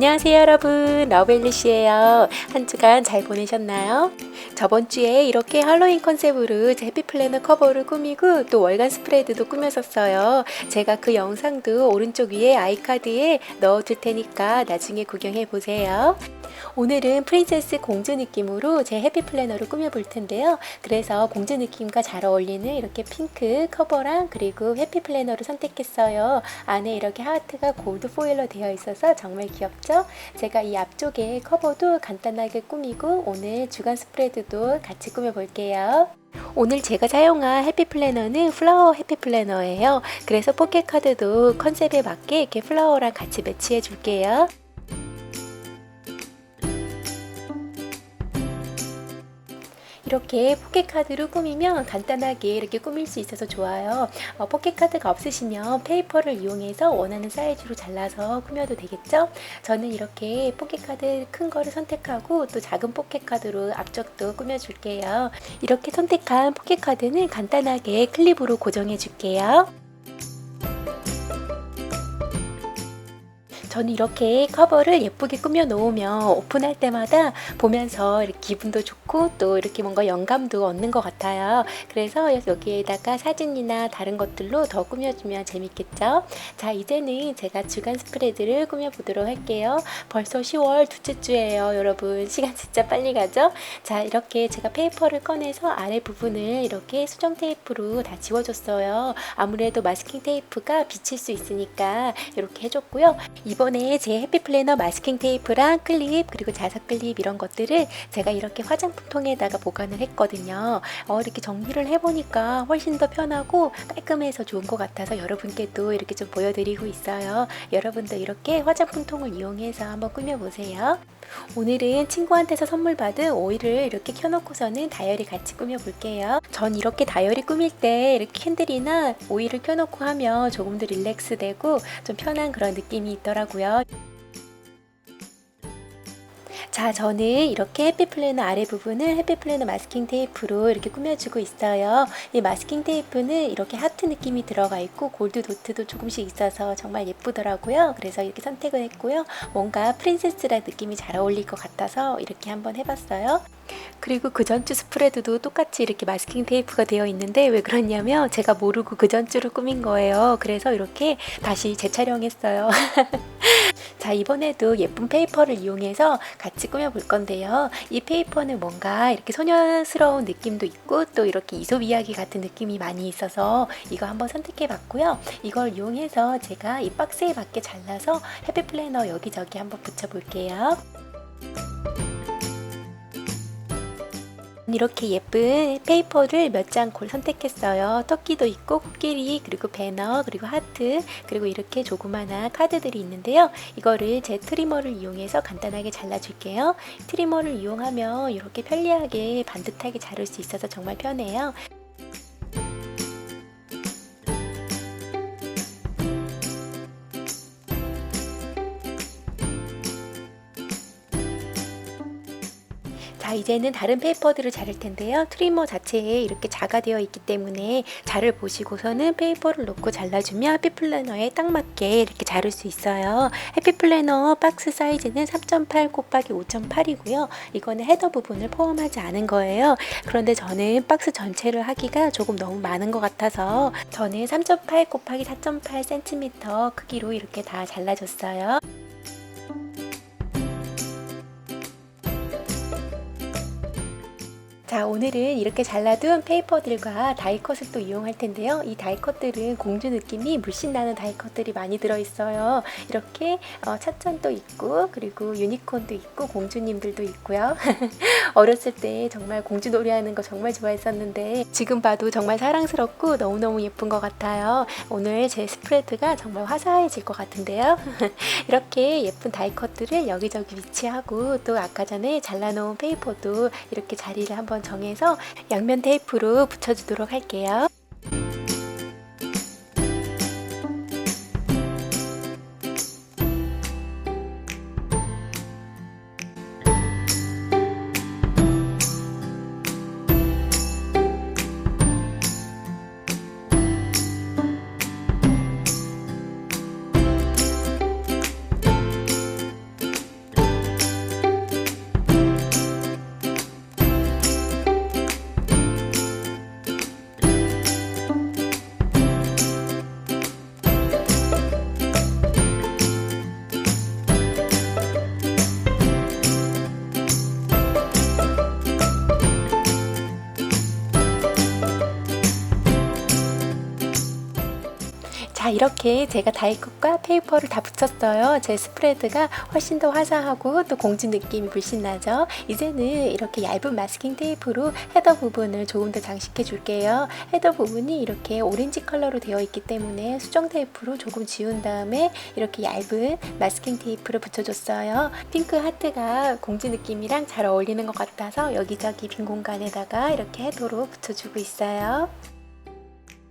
안녕하세요 여러분 러벨리시예요 한 주간 잘 보내셨나요? 저번 주에 이렇게 할로윈 컨셉으로 제 해피 플래너 커버를 꾸미고 또 월간 스프레드도 꾸몄었어요 제가 그 영상도 오른쪽 위에 아이카드에 넣어둘 테니까 나중에 구경해 보세요 오늘은 프린세스 공주 느낌으로 제 해피 플래너를 꾸며볼 텐데요. 그래서 공주 느낌과 잘 어울리는 이렇게 핑크 커버랑 그리고 해피 플래너를 선택했어요. 안에 이렇게 하트가 골드 포일러 되어 있어서 정말 귀엽죠? 제가 이 앞쪽에 커버도 간단하게 꾸미고 오늘 주간 스프레드도 같이 꾸며볼게요. 오늘 제가 사용한 해피 플래너는 플라워 해피 플래너예요. 그래서 포켓 카드도 컨셉에 맞게 이렇게 플라워랑 같이 매치해 줄게요. 이렇게 포켓카드로 꾸미면 간단하게 이렇게 꾸밀 수 있어서 좋아요. 어, 포켓카드가 없으시면 페이퍼를 이용해서 원하는 사이즈로 잘라서 꾸며도 되겠죠? 저는 이렇게 포켓카드 큰 거를 선택하고 또 작은 포켓카드로 앞쪽도 꾸며줄게요. 이렇게 선택한 포켓카드는 간단하게 클립으로 고정해 줄게요. 저는 이렇게 커버를 예쁘게 꾸며 놓으면 오픈할 때마다 보면서 기분도 좋고 또 이렇게 뭔가 영감도 얻는 것 같아요. 그래서 여기에다가 사진이나 다른 것들로 더 꾸며주면 재밌겠죠? 자, 이제는 제가 주간 스프레드를 꾸며보도록 할게요. 벌써 10월 둘째 주예요, 여러분. 시간 진짜 빨리 가죠? 자, 이렇게 제가 페이퍼를 꺼내서 아래 부분을 이렇게 수정 테이프로 다 지워줬어요. 아무래도 마스킹 테이프가 비칠 수 있으니까 이렇게 해줬고요. 이 번에 제 해피 플래너 마스킹 테이프랑 클립 그리고 자석 클립 이런 것들을 제가 이렇게 화장품통에다가 보관을 했거든요. 어, 이렇게 정리를 해보니까 훨씬 더 편하고 깔끔해서 좋은 것 같아서 여러분께도 이렇게 좀 보여드리고 있어요. 여러분도 이렇게 화장품통을 이용해서 한번 꾸며보세요. 오늘은 친구한테서 선물 받은 오일을 이렇게 켜놓고서는 다이어리 같이 꾸며볼게요. 전 이렇게 다이어리 꾸밀 때 이렇게 캔들이나 오일을 켜놓고 하면 조금 더 릴렉스 되고 좀 편한 그런 느낌이 있더라고요. 하고요. 자, 저는 이렇게 해피 플래너 아래 부분을 해피 플래너 마스킹 테이프로 이렇게 꾸며주고 있어요. 이 마스킹 테이프는 이렇게 하트 느낌이 들어가 있고 골드 도트도 조금씩 있어서 정말 예쁘더라고요. 그래서 이렇게 선택을 했고요. 뭔가 프린세스라 느낌이 잘 어울릴 것 같아서 이렇게 한번 해봤어요. 그리고 그 전주 스프레드도 똑같이 이렇게 마스킹 테이프가 되어 있는데 왜 그러냐면 제가 모르고 그 전주를 꾸민 거예요. 그래서 이렇게 다시 재촬영했어요. 자, 이번에도 예쁜 페이퍼를 이용해서 같이 꾸며볼 건데요. 이 페이퍼는 뭔가 이렇게 소녀스러운 느낌도 있고 또 이렇게 이솝 이야기 같은 느낌이 많이 있어서 이거 한번 선택해 봤고요. 이걸 이용해서 제가 이 박스에 맞게 잘라서 해피 플래너 여기저기 한번 붙여볼게요. 이렇게 예쁜 페이퍼를 몇장골 선택했어요. 토끼도 있고 코끼리 그리고 배너 그리고 하트 그리고 이렇게 조그마한 카드들이 있는데요. 이거를 제 트리머를 이용해서 간단하게 잘라줄게요. 트리머를 이용하면 이렇게 편리하게 반듯하게 자를 수 있어서 정말 편해요. 자, 이제는 다른 페이퍼들을 자를 텐데요. 트리머 자체에 이렇게 자가 되어 있기 때문에 자를 보시고서는 페이퍼를 놓고 잘라주면 해피 플래너에 딱 맞게 이렇게 자를 수 있어요. 해피 플래너 박스 사이즈는 3.8 곱하기 5.8이고요. 이거는 헤더 부분을 포함하지 않은 거예요. 그런데 저는 박스 전체를 하기가 조금 너무 많은 것 같아서 저는 3.8 곱하기 4.8cm 크기로 이렇게 다 잘라줬어요. 자, 오늘은 이렇게 잘라둔 페이퍼들과 다이컷을 또 이용할 텐데요. 이 다이컷들은 공주 느낌이 물씬 나는 다이컷들이 많이 들어있어요. 이렇게 어, 찻잔도 있고, 그리고 유니콘도 있고, 공주님들도 있고요. 어렸을 때 정말 공주 놀이 하는 거 정말 좋아했었는데, 지금 봐도 정말 사랑스럽고 너무너무 예쁜 것 같아요. 오늘 제 스프레드가 정말 화사해질 것 같은데요. 이렇게 예쁜 다이컷들을 여기저기 위치하고, 또 아까 전에 잘라놓은 페이퍼도 이렇게 자리를 한번 정해서 양면 테이프로 붙여주도록 할게요. 이렇게 제가 다이컷과 페이퍼를 다 붙였어요. 제 스프레드가 훨씬 더 화사하고 또 공주 느낌이 물씬 나죠. 이제는 이렇게 얇은 마스킹 테이프로 헤더 부분을 조금 더 장식해 줄게요. 헤더 부분이 이렇게 오렌지 컬러로 되어 있기 때문에 수정 테이프로 조금 지운 다음에 이렇게 얇은 마스킹 테이프를 붙여줬어요. 핑크 하트가 공주 느낌이랑 잘 어울리는 것 같아서 여기저기 빈 공간에다가 이렇게 헤더로 붙여주고 있어요.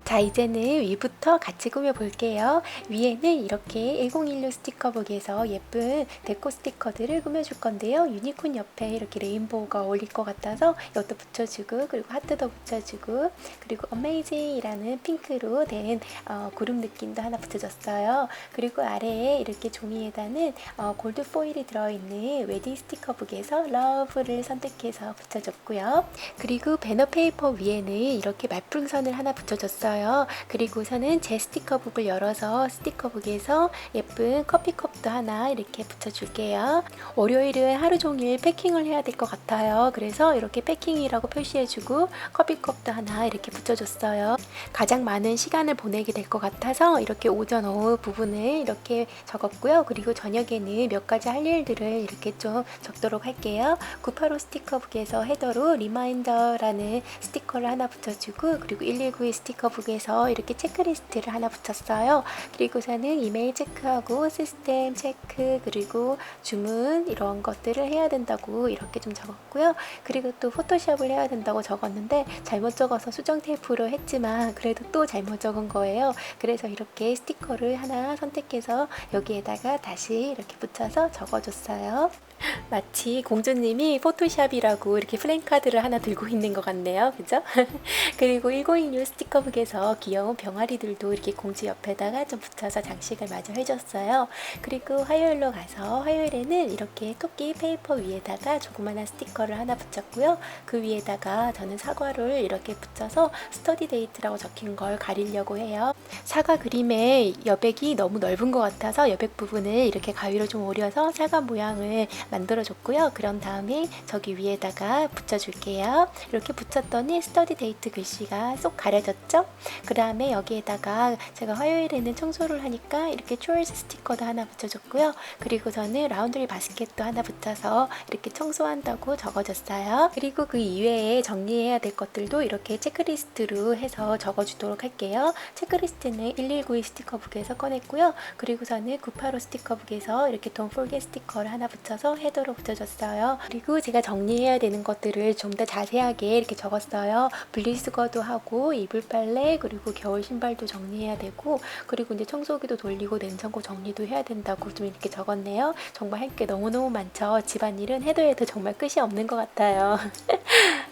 자 이제는 위부터 같이 꾸며 볼게요. 위에는 이렇게 1016 스티커북에서 예쁜 데코 스티커들을 꾸며 줄 건데요. 유니콘 옆에 이렇게 레인보우가 어울릴 것 같아서 이것도 붙여주고 그리고 하트도 붙여주고 그리고 어메이징 이라는 핑크로 된 어, 구름 느낌도 하나 붙여줬어요. 그리고 아래에 이렇게 종이에다는 어, 골드 포일이 들어있는 웨딩 스티커북에서 러브를 선택해서 붙여줬고요. 그리고 배너 페이퍼 위에는 이렇게 말풍선을 하나 붙여줬어요. 그리고서는 제 스티커북을 열어서 스티커북에서 예쁜 커피컵도 하나 이렇게 붙여줄게요. 월요일은 하루 종일 패킹을 해야 될 것 같아요. 그래서 이렇게 패킹이라고 표시해주고 커피컵도 하나 이렇게 붙여줬어요. 가장 많은 시간을 보내게 될 것 같아서 이렇게 오전 오후 부분을 이렇게 적었고요. 그리고 저녁에는 몇 가지 할 일들을 이렇게 좀 적도록 할게요. 985 스티커북에서 헤더로 리마인더라는 스티커를 하나 붙여주고 그리고 119 스티커북 에서 이렇게 체크리스트를 하나 붙였어요. 그리고서는 이메일 체크하고 시스템 체크 그리고 주문 이런 것들을 해야 된다고 이렇게 좀 적었고요. 그리고 또 포토샵을 해야 된다고 적었는데 잘못 적어서 수정 테이프로 했지만 그래도 또 잘못 적은 거예요. 그래서 이렇게 스티커를 하나 선택해서 여기에다가 다시 이렇게 붙여서 적어줬어요. 마치 공주님이 포토샵이라고 이렇게 플랜카드를 하나 들고 있는 것 같네요. 그죠? 그리고 1916 스티커북에서 귀여운 병아리들도 이렇게 공주 옆에다가 좀 붙여서 장식을 마저 해줬어요. 그리고 화요일로 가서 화요일에는 이렇게 토끼 페이퍼 위에다가 조그만한 스티커를 하나 붙였고요. 그 위에다가 저는 사과를 이렇게 붙여서 스터디 데이트라고 적힌 걸 가리려고 해요. 사과 그림의 여백이 너무 넓은 것 같아서 여백 부분을 이렇게 가위로 좀 오려서 사과 모양을 만들어줬고요. 그런 다음에 저기 위에다가 붙여줄게요. 이렇게 붙였더니 스터디 데이트 글씨가 쏙 가려졌죠? 그 다음에 여기에다가 제가 화요일에는 청소를 하니까 이렇게 초이스 스티커도 하나 붙여줬고요. 그리고 저는 라운드리 바스켓도 하나 붙여서 이렇게 청소한다고 적어줬어요. 그리고 그 이외에 정리해야 될 것들도 이렇게 체크리스트로 해서 적어주도록 할게요. 체크리스트는 1192 스티커북에서 꺼냈고요. 그리고서는 985 스티커북에서 이렇게 Don't Forget 스티커를 하나 붙여서 헤더로 붙여줬어요. 그리고 제가 정리해야 되는 것들을 좀 더 자세하게 이렇게 적었어요. 분리수거도 하고 이불 빨래 그리고 겨울 신발도 정리해야 되고 그리고 이제 청소기도 돌리고 냉장고 정리도 해야 된다고 좀 이렇게 적었네요. 정말 할 게 너무너무 많죠. 집안일은 해도 정말 끝이 없는 것 같아요.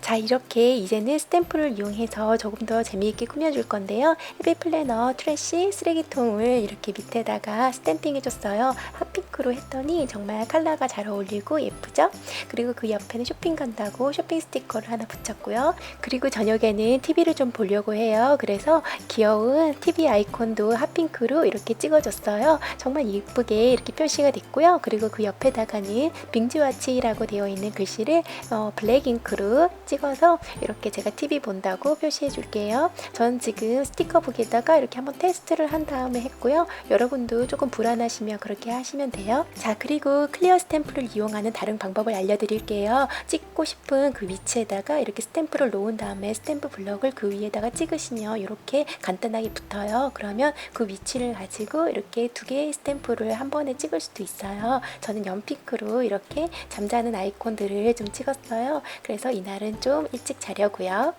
자 이렇게 이제는 스탬프를 이용해서 조금 더 재미있게 꾸며줄 건데요. 헤비 플래너 트래쉬 쓰레기통을 이렇게 밑에다가 스탬핑 해줬어요. 핫핑크로 했더니 정말 컬러가 잘 어울리고 예쁘죠? 그리고 그 옆에는 쇼핑 간다고 쇼핑 스티커를 하나 붙였고요. 그리고 저녁에는 TV를 좀 보려고 해요. 그래서 귀여운 TV 아이콘도 핫핑크로 이렇게 찍어줬어요. 정말 예쁘게 이렇게 표시가 됐고요. 그리고 그 옆에다가는 빙즈와치라고 되어 있는 글씨를 어, 블랙 잉크로 찍어서 이렇게 제가 TV 본다고 표시해 줄게요. 전 지금 스티커 북에다가 이렇게 한번 테스트를 한 다음에 했고요. 여러분도 조금 불안하시면 그렇게 하시면 돼요. 자, 그리고 클리어 스탬프를 이용하는 다른 방법을 알려드릴게요. 찍고 싶은 그 위치에다가 이렇게 스탬프를 놓은 다음에 스탬프 블럭을 그 위에다가 찍으시면 이렇게 간단하게 붙어요. 그러면 그 위치를 가지고 이렇게 두 개의 스탬프를 한 번에 찍을 수도 있어요. 저는 연핑크로 이렇게 잠자는 아이콘들을 좀 찍었어요. 그래서 이 날은 좀 일찍 자려고요.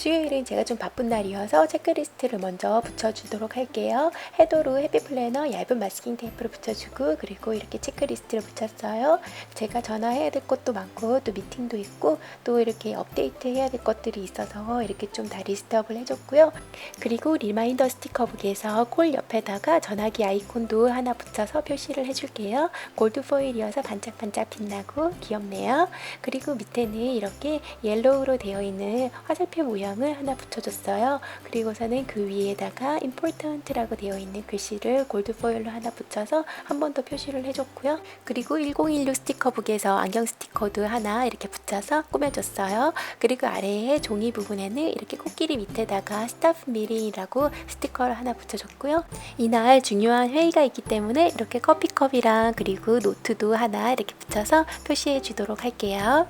수요일은 제가 좀 바쁜 날이어서 체크리스트를 먼저 붙여주도록 할게요. 헤더로 헤비 플래너 얇은 마스킹 테이프를 붙여주고 그리고 이렇게 체크리스트를 붙였어요. 제가 전화해야 될 것도 많고 또 미팅도 있고 또 이렇게 업데이트 해야 될 것들이 있어서 이렇게 좀 다 리스트업을 해줬고요. 그리고 리마인더 스티커북에서 콜 옆에다가 전화기 아이콘도 하나 붙여서 표시를 해줄게요. 골드 포일이어서 반짝반짝 빛나고 귀엽네요. 그리고 밑에는 이렇게 옐로우로 되어 있는 화살표 모양 모양을 하나 붙여줬어요. 그리고서는 그 위에다가 important라고 되어 있는 글씨를 골드 포일로 하나 붙여서 한 번 더 표시를 해줬고요. 그리고 1016 스티커북에서 안경 스티커도 하나 이렇게 붙여서 꾸며줬어요. 그리고 아래에 종이 부분에는 이렇게 코끼리 밑에다가 스타프 미링이라고 스티커를 하나 붙여줬고요. 이날 중요한 회의가 있기 때문에 이렇게 커피컵이랑 그리고 노트도 하나 이렇게 붙여서 표시해 주도록 할게요.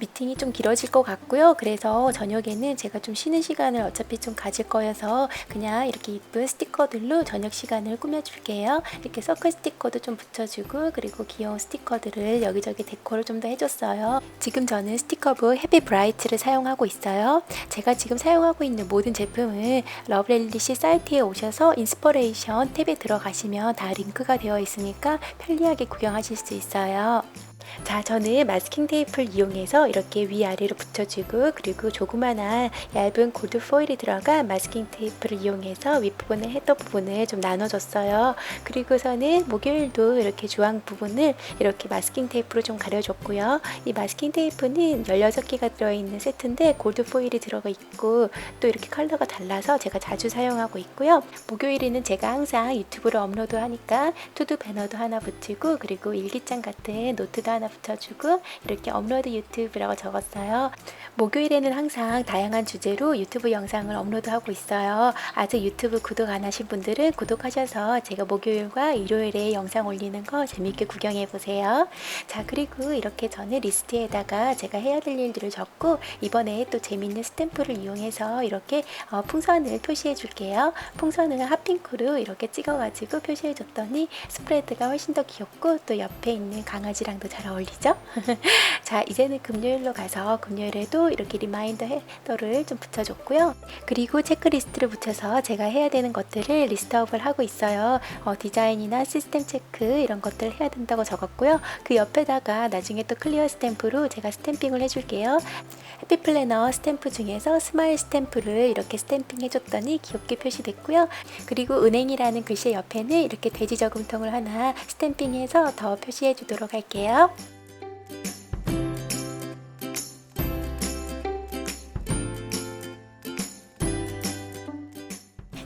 미팅이 좀 길어질 것 같고요. 그래서 저녁에는 제가 좀 쉬는 시간을 어차피 좀 가질 거여서 그냥 이렇게 이쁜 스티커들로 저녁 시간을 꾸며줄게요. 이렇게 서클 스티커도 좀 붙여주고 그리고 귀여운 스티커들을 여기저기 데코를 좀 더 해줬어요. 지금 저는 스티커북 해피 브라이트를 사용하고 있어요. 제가 지금 사용하고 있는 모든 제품은 러브렐리시 사이트에 오셔서 인스퍼레이션 탭에 들어가시면 다 링크가 되어 있으니까 편리하게 구경하실 수 있어요. 자, 저는 마스킹 테이프를 이용해서 이렇게 위아래로 붙여주고 그리고 조그만한 얇은 골드 포일이 들어간 마스킹 테이프를 이용해서 윗부분의 헤더 부분을 좀 나눠줬어요. 그리고서는 목요일도 이렇게 주황 부분을 이렇게 마스킹 테이프로 좀 가려줬고요. 이 마스킹 테이프는 16개가 들어있는 세트인데 골드 포일이 들어가 있고 또 이렇게 컬러가 달라서 제가 자주 사용하고 있고요. 목요일에는 제가 항상 유튜브로 업로드 하니까 투두 배너도 하나 붙이고 그리고 일기장 같은 노트도 하나 붙여주고 이렇게 업로드 유튜브라고 적었어요. 목요일에는 항상 다양한 주제로 유튜브 영상을 업로드하고 있어요. 아직 유튜브 구독 안 하신 분들은 구독하셔서 제가 목요일과 일요일에 영상 올리는 거 재밌게 구경해 보세요. 자, 그리고 이렇게 저는 리스트에다가 제가 해야 될 일들을 적고 이번에 또 재밌는 스탬프를 이용해서 이렇게 어, 풍선을 표시해 줄게요. 풍선은 핫핑크로 이렇게 찍어가지고 표시해 줬더니 스프레드가 훨씬 더 귀엽고 또 옆에 있는 강아지랑도 잘 어울리죠? 자, 이제는 금요일로 가서 금요일에도 이렇게 리마인더 헤더를 좀 붙여줬고요. 그리고 체크리스트를 붙여서 제가 해야 되는 것들을 리스트업을 하고 있어요. 어, 디자인이나 시스템 체크 이런 것들 해야 된다고 적었고요. 그 옆에다가 나중에 또 클리어 스탬프로 제가 스탬핑을 해줄게요. 해피 플래너 스탬프 중에서 스마일 스탬프를 이렇게 스탬핑 해줬더니 귀엽게 표시됐고요. 그리고 은행이라는 글씨 옆에는 이렇게 돼지 저금통을 하나 스탬핑해서 더 표시해 주도록 할게요.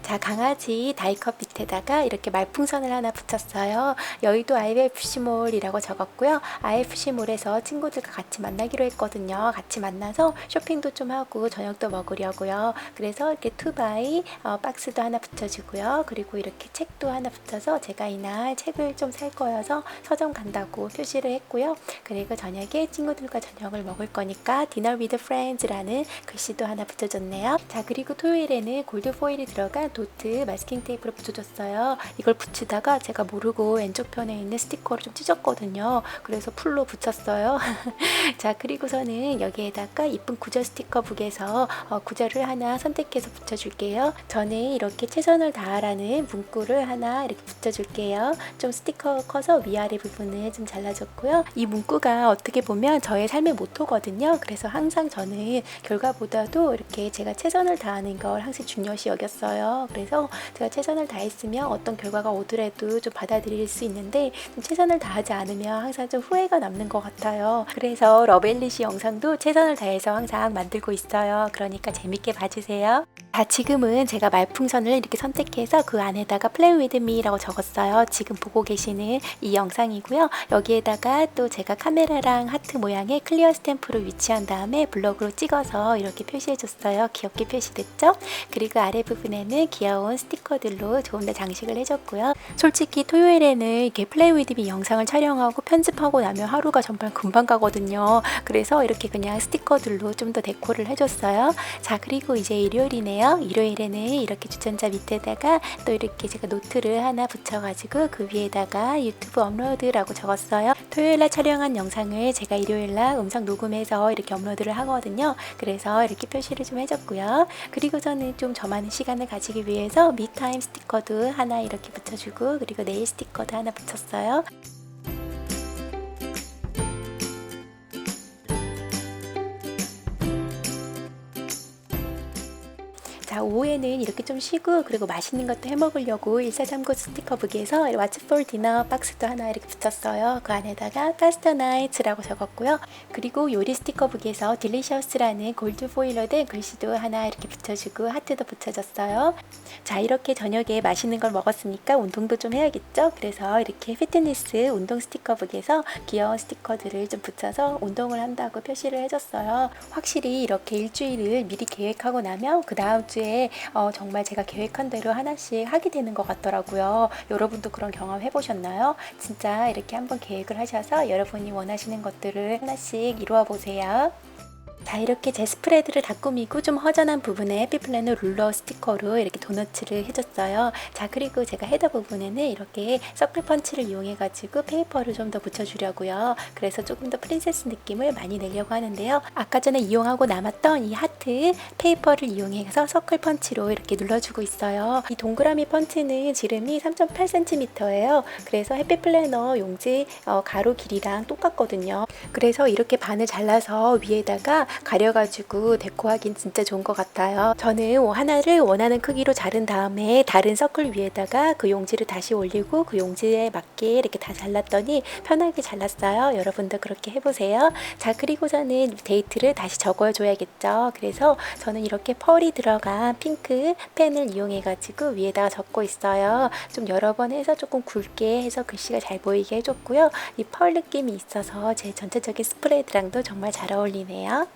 자, 강아지 다이컵 밑에다가 이렇게 말풍선을 하나 붙였어요. 여의도 IFC몰이라고 적었고요. IFC몰에서 친구들과 같이 만나기로 했거든요. 같이 만나서 쇼핑도 좀 하고 저녁도 먹으려고요. 그래서 이렇게 투바이 어, 박스도 하나 붙여주고요. 그리고 이렇게 책도 하나 붙여서 제가 이날 책을 좀 살 거여서 서점 간다고 표시를 했고요. 그리고 저녁에 친구들과 저녁을 먹을 거니까 디너 위드 프렌즈라는 글씨도 하나 붙여줬네요. 자, 그리고 토요일에는 골드 포일이 들어간 도트 마스킹 테이프를 붙여줬어요. 이걸 붙이다가 제가 모르고 왼쪽 편에 있는 스티커를 좀 찢었거든요. 그래서 풀로 붙였어요. 자, 그리고서는 여기에다가 이쁜 구절 스티커 북에서 어, 구절을 하나 선택해서 붙여줄게요. 저는 이렇게 최선을 다하라는 문구를 하나 이렇게 붙여줄게요. 좀 스티커 커서 위아래 부분을 좀 잘라줬고요. 이 문구가 어떻게 보면 저의 삶의 모토거든요. 그래서 항상 저는 결과보다도 이렇게 제가 최선을 다하는 걸 항상 중요시 여겼어요. 그래서 제가 최선을 다했으면 어떤 결과가 오더라도 좀 받아들일 수 있는데 좀 최선을 다하지 않으면 항상 좀 후회가 남는 것 같아요. 그래서 러벨리시 영상도 최선을 다해서 항상 만들고 있어요. 그러니까 재밌게 봐주세요. 자, 지금은 제가 말풍선을 이렇게 선택해서 그 안에다가 play with me라고 적었어요. 지금 보고 계시는 이 영상이고요. 여기에다가 또 제가 카메라랑 하트 모양의 클리어 스탬프를 위치한 다음에 블럭으로 찍어서 이렇게 표시해 줬어요. 귀엽게 표시됐죠? 그리고 아래 부분에는 귀여운 스티커들로 조금 더 장식을 해줬고요. 솔직히 토요일에는 이렇게 플레이 위드 미 영상을 촬영하고 편집하고 나면 하루가 정말 금방 가거든요. 그래서 이렇게 그냥 스티커들로 좀 더 데코를 해줬어요. 자, 그리고 이제 일요일이네요. 일요일에는 이렇게 주전자 밑에다가 또 이렇게 제가 노트를 하나 붙여가지고 그 위에다가 유튜브 업로드라고 적었어요. 토요일날 촬영한 영상을 제가 일요일날 음성 녹음해서 이렇게 업로드를 하거든요. 그래서 이렇게 표시를 좀 해줬고요. 그리고 저는 좀 저만의 시간을 가지기 위해서 미타임 스티커도 하나 이렇게 붙여주고 그리고 네일 스티커도 하나 붙였어요. 자, 자, 오후에는 이렇게 좀 쉬고 그리고 맛있는 것도 해 먹으려고 1439 스티커북에서 왓츠 폴 디너 박스도 하나 이렇게 붙였어요. 그 안에다가 파스타 나이츠라고 적었고요. 그리고 요리 스티커북에서 딜리셔스라는 골드 포일러 된 글씨도 하나 이렇게 붙여주고 하트도 붙여줬어요. 자, 이렇게 저녁에 맛있는 걸 먹었으니까 운동도 좀 해야겠죠? 그래서 이렇게 피트니스 운동 스티커북에서 귀여운 스티커들을 좀 붙여서 운동을 한다고 표시를 해줬어요. 확실히 이렇게 일주일을 미리 계획하고 나면 그 다음 주에 어, 정말 제가 계획한 대로 하나씩 하게 되는 것 같더라고요. 여러분도 그런 경험 해보셨나요? 진짜 이렇게 한번 계획을 하셔서 여러분이 원하시는 것들을 하나씩 이루어 보세요. 자 이렇게 제 스프레드를 다 꾸미고 좀 허전한 부분에 해피플래너 룰러 스티커로 이렇게 도너츠를 해줬어요. 자 그리고 제가 헤더 부분에는 이렇게 서클 펀치를 이용해 가지고 페이퍼를 좀 더 붙여주려고요. 그래서 조금 더 프린세스 느낌을 많이 내려고 하는데요. 아까 전에 이용하고 남았던 이 하트 페이퍼를 이용해서 서클 펀치로 이렇게 눌러주고 있어요. 이 동그라미 펀치는 지름이 3.8cm예요. 그래서 해피플래너 용지 어, 가로 길이랑 똑같거든요. 그래서 이렇게 반을 잘라서 위에다가 가려가지고 데코하긴 진짜 좋은 것 같아요. 저는 하나를 원하는 크기로 자른 다음에 다른 서클 위에다가 그 용지를 다시 올리고 그 용지에 맞게 이렇게 다 잘랐더니 편하게 잘랐어요. 여러분도 그렇게 해보세요. 자 그리고 저는 데이트를 다시 적어줘야겠죠. 그래서 저는 이렇게 펄이 들어간 핑크 펜을 이용해가지고 위에다가 적고 있어요. 좀 여러 번 해서 조금 굵게 해서 글씨가 잘 보이게 해줬고요. 이 펄 느낌이 있어서 제 전체적인 스프레드랑도 정말 잘 어울리네요.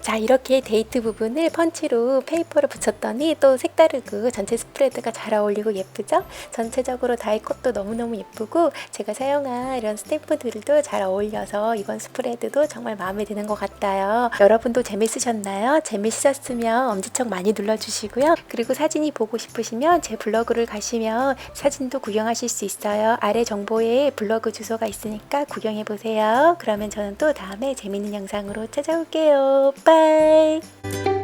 자 이렇게 데이트 부분을 펀치로 페이퍼를 붙였더니 또 색다르고 전체 스프레드가 잘 어울리고 예쁘죠? 전체적으로 다이컷도 너무너무 예쁘고 제가 사용한 이런 스탬프들도 잘 어울려서 이번 스프레드도 정말 마음에 드는 것 같아요. 여러분도 재밌으셨나요? 재밌으셨으면 엄지척 많이 눌러주시고요. 그리고 사진이 보고 싶으시면 제 블로그를 가시면 사진도 구경하실 수 있어요. 아래 정보에 블로그 주소가 있으니까 구경해보세요. 그러면 저는 또 다음에 재밌는 영상으로 찾아올게요. 빠이!